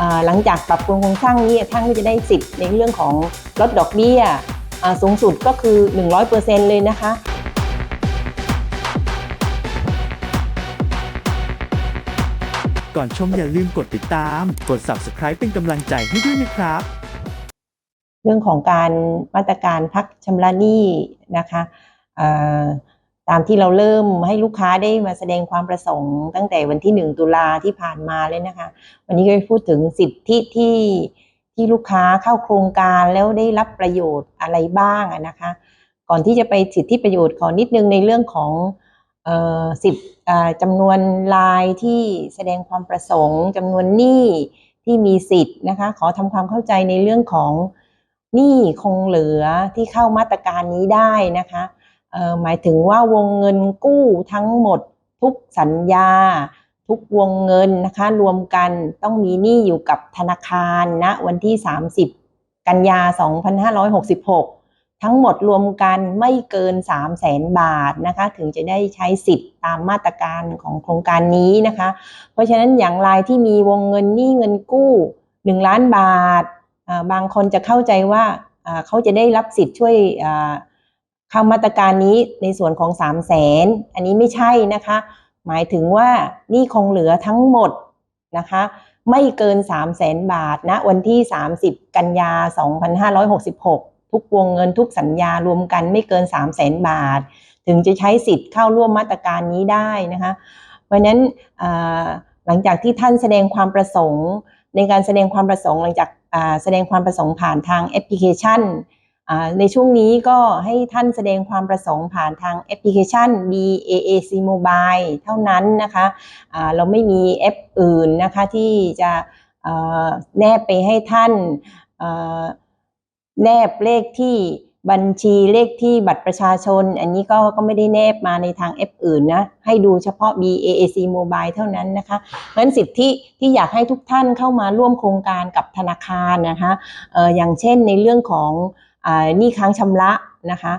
อ่าหลังจากปรับปรุงโครงสร้างนี้ท่านก็จะได้สิทธิ์ในเรื่องของลดดอกเบี้ยอ่าสูงสุดก็คือ 100%เลยนะคะก่อนชมอย่าลืมกดติดตาม กด subscribe เป็นกำลังใจให้ด้วยนะครับ เรื่องของการมาตรการพักชำระหนี้นะคะเอ่อ ตามที่เราเริ่มให้ลูกค้าได้มาแสดงความประสงค์ตั้งแต่วันที่ 1 ตุลาที่ผ่านมาเลยนะคะ วันนี้ก็พูดถึงสิทธิที่ที่ลูกค้าเข้าโครงการแล้วได้รับประโยชน์อะไรบ้างนะคะ ก่อนที่จะไปสิทธิประโยชน์ขอนิดนึงในเรื่องของเออสิทธิ์จำนวนรายที่แสดงความประสงค์จำนวนหนี้ที่มีสิทธิ์นะคะ ขอทำความเข้าใจในเรื่องของหนี้คงเหลือที่เข้ามาตรการนี้ได้นะคะ หมายถึงว่าวงเงินกู้ทั้งหมดทุกสัญญา ทุกวงเงินนะคะรวมกันต้องมีหนี้อยู่กับธนาคารณวันที่ 30 กันยา 2566 ทั้งหมดรวมกันไม่เกิน 3 0 0แสนบาทนะคะถึงจะได้ใช้สิทธิ์ตามมาตรการของโครงการนี้นะคะ เพราะฉะนั้นอย่างรายที่มีวงเงินหนี้เงินกู้ 1 ล้านบาท บางคนจะเข้าใจว่าเขาจะได้รับสิทธิ์ช่วย อ่าเข้ามาตรการนี้ในส่วนของ 3 0 0แสนอันนี้ไม่ใช่นะคะ หมายถึงว่านี้คงเหลือทั้งหมดนะคะ ไม่เกิน 3 0 0แสนบาทณวันที่ 30 กันยา 2566 ทุกวงเงินทุกสัญญารวมกันไม่เกิน 3 0 0แสนบาท ถึงจะใช้สิทธิ์เข้าร่วมมาตรการนี้ได้นะคะ เพราะนั้นหลังจากที่ท่านแสดงความประสงค์ ในการแสดงความประสงค์หลังจากแสดงความประสงค์ผ่านทางแอปพลิเคชัน ในช่วงนี้ก็ให้ท่านแสดงความประสงค์ผ่านทางแอปพลิเคชัน BAAC Mobile เท่านั้นนะคะอ่าเราไม่มีแอปอื่นนะคะที่จะแนบไปให้ท่านแนบเลขที่บัญชีเลขที่บัตรประชาชน อันนี้ก็ก็ไม่ได้แนบมาในทางแอปอื่นนะ ให้ดูเฉพาะ BAAC Mobile เท่านั้นนะคะเพราะฉะนั้นสิทธิที่อยากให้ทุกท่านเข้ามาร่วมโครงการกับธนาคารนะคะออย่างเช่นในเรื่องของ หนี้ค้างชำระนะคะ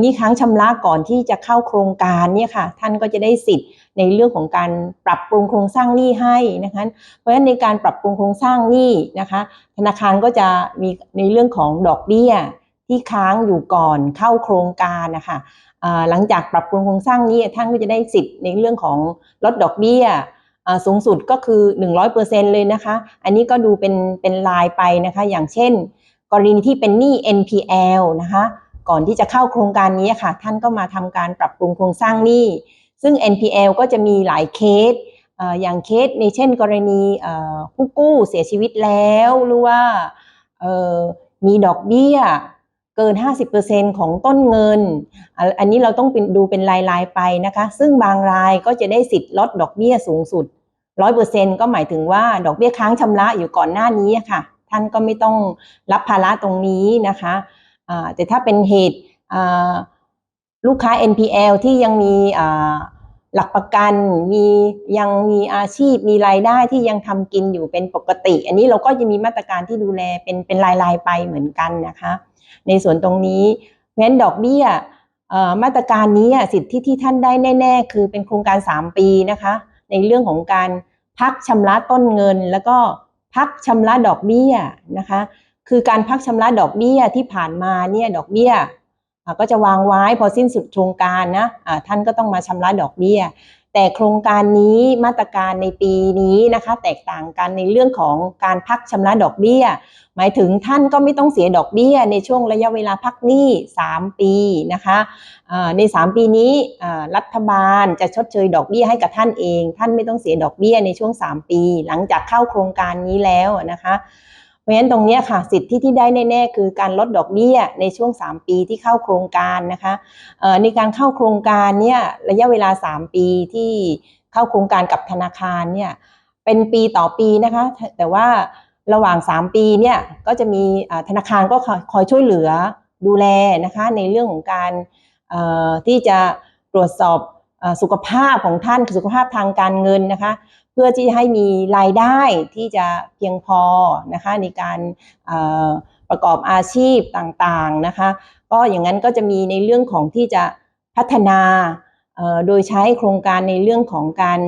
หนี้ค้างชำระก่อนที่จะเข้าโครงการเนี่ยค่ะท่านก็จะได้สิทธิ์ในเรื่องของการปรับปรุงโครงสร้างหนี้ให้นะคะเพราะฉะนั้นในการปรับปรุงโครงสร้างหนี้นะคะธนาคารก็จะมีในเรื่องของดอกเบี้ยที่ค้างอยู่ก่อนเข้าโครงการนะคะหลังจากปรับปรุงโครงสร้างหนี้ท่านก็จะได้สิทธิ์ในเรื่องของลดดอกเบี้ยสูงสุดก็คือ 100%เลยนะคะ อันนี้ก็ดูเป็นเป็นลายไปนะคะ อย่างเช่น กรณีที่เป็นหนี้ NPL นะคะ ก่อนที่จะเข้าโครงการนี้ค่ะ ท่านก็มาทำการปรับปรุงโครงสร้างหนี้ ซึ่ง NPL ก็จะมีหลายเคสอย่างเคสในเช่น กรณีเอ่อผู้กู้เสียชีวิตแล้วหรือว่ามีดอกเบี้ยเกิน 50%ของต้นเงิน อันนี้เราต้องดูเป็นรายๆไปนะคะ ซึ่งบางรายก็จะได้สิทธิ์ลดดอกเบี้ยสูงสุด 100%ก็หมายถึงว่าดอกเบี้ยค้างชำระอยู่ก่อนหน้านี้ค่ะ ท่านก็ไม่ต้องรับภาระตรงนี้นะคะอ่าแต่ถ้าเป็นเหตุลูกค้า NPL ที่ยังมีหลักประกันมียังมีอาชีพมีรายได้ที่ยังทำกินอยู่เป็นปกติ อันนี้เราก็จะมีมาตรการที่ดูแลเป็นเป็นรายๆไปเหมือนกันนะคะ ในส่วนตรงนี้เพราะฉะนั้นดอกเบี้ยมาตรการนี้สิทธิที่ท่านได้แน่ ๆ คือเป็นโครงการ 3 ปีนะคะ ในเรื่องของการพักชำระต้นเงินแล้วก็ พักชำระดอกเบี้ยนะคะ คือการพักชำระดอกเบี้ยที่ผ่านมาเนี่ยดอกเบี้ยก็จะวางไว้พอสิ้นสุดโครงการนะะท่านก็ต้องมาชำระดอกเบี้ย แต่โครงการนี้มาตรการในปีนี้นะคะ แตกต่างกันในเรื่องของการพักชำระดอกเบี้ย หมายถึงท่านก็ไม่ต้องเสียดอกเบี้ย ในช่วงระยะเวลาพักหนี้ 3 ปีนะคะอ่าใน 3 ปีนี้รัฐบาลจะชดเชยดอกเบี้ยให้กับท่านเอง ท่านไม่ต้องเสียดอกเบี้ยในช่วง 3 ปี หลังจากเข้าโครงการนี้แล้วนะคะ เพราะฉะนั้นตรงนี้ค่ะสิทธิที่ได้แน่ๆคือการลดดอกเบี้ยในช่วง 3 ปีที่เข้าโครงการนะคะในการเข้าโครงการเนี่ยระยะเวลา 3 ปีที่เข้าโครงการกับธนาคารเนี่ยเป็นปีต่อปีนะคะ แต่ว่าระหว่าง 3 ปีเนี่ยก็จะมีธนาคารก็คอยช่วยเหลือดูแลนะคะในเรื่องของการที่จะตรวจสอบ สุขภาพของท่านสุขภาพทางการเงินนะคะ เพื่อที่จะให้มีรายได้ที่จะเพียงพอนะคะในการประกอบอาชีพต่างๆนะคะก็อย่างนั้นก็จะมีในเรื่องของที่จะพัฒนาโดยใช้โครงการในเรื่องของการ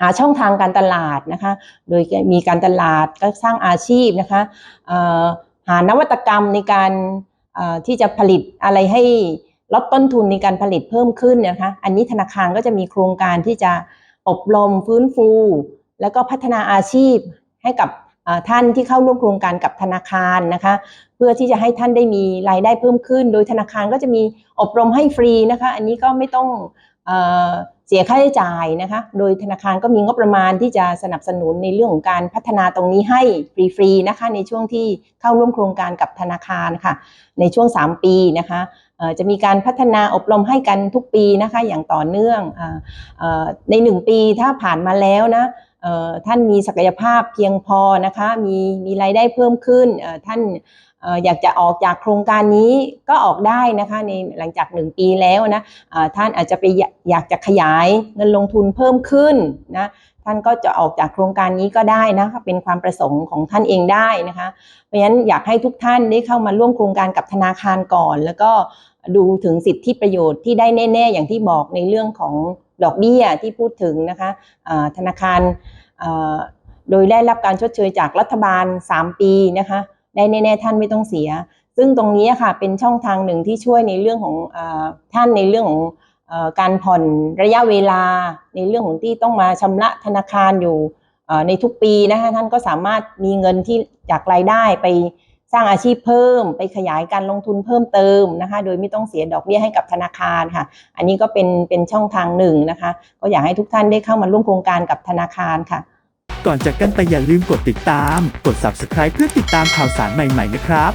หาช่องทางการตลาดนะคะ โดยมีการตลาดก็สร้างอาชีพนะคะหานวัตกรรมในการที่จะผลิตอะไรให้ ลดต้นทุนในการผลิตเพิ่มขึ้นนะคะอันนี้ธนาคารก็จะมีโครงการที่จะอบรมฟื้นฟู แล้วก็พัฒนาอาชีพให้กับท่านที่เข้าร่วมโครงการกับธนาคารนะคะ เพื่อที่จะให้ท่านได้มีรายได้เพิ่มขึ้น โดยธนาคารก็จะมีอบรมให้ฟรีนะคะ อันนี้ก็ไม่ต้อง เสียค่าใช้จ่ายนะคะ โดยธนาคารก็มีงบประมาณที่จะสนับสนุนในเรื่องของการพัฒนาตรงนี้ให้ฟรีๆนะคะ ในช่วงที่เข้าร่วมโครงการกับธนาคารค่ะ ในช่วง 3 ปีนะคะจะมีการพัฒนาอบรมให้กันทุกปีนะคะอย่างต่อเนื่องออ่อใน 1 ปีถ้าผ่านมาแล้วนะท่านมีศักยภาพเพียงพอนะคะ มีมีรายได้เพิ่มขึ้นท่าน อยากจะออกจากโครงการนี้ก็ออกได้นะคะในหลังจากหนึ่งปีแล้วนะท่านอาจจะไปอยากจะขยายเงินลงทุนเพิ่มขึ้นนะท่านก็จะออกจากโครงการนี้ก็ได้นะคะเป็นความประสงค์ของท่านเองได้นะคะ เพราะฉะนั้นอยากให้ทุกท่านได้เข้ามาร่วมโครงการกับธนาคารก่อน แล้วก็ดูถึงสิทธิประโยชน์ที่ได้แน่ ๆ อย่างที่บอกในเรื่องของดอกเบี้ยที่พูดถึงนะคะธนาคารโดยได้รับการชดเชยจากรัฐบาล 3 ปีนะคะ ได้แน่ๆท่านไม่ต้องเสีย ซึ่งตรงนี้ค่ะเป็นช่องทางหนึ่งที่ช่วยในเรื่องของอท่านในเรื่องของอการผ่อนระยะเวลา ในเรื่องของที่ต้องมาชำระธนาคารอยู่ในทุกปีนะคะท่านก็สามารถมีเงินที่จากรายได้ไปสร้างอาชีพเพิ่ม ไปขยายการลงทุนเพิ่มเติมนะคะ โดยไม่ต้องเสียดอกเบี้ยให้กับธนาคารค่ะ อันนี้ก็เป็นเป็นช่องทางหนึ่งนะคะ ก็อยากให้ทุกท่านได้เข้ามาร่วมโครงการกับธนาคารค่ะ ก่อนจากกันไปอย่าลืมกดติดตาม กด subscribe เพื่อติดตามข่าวสารใหม่ๆนะครับ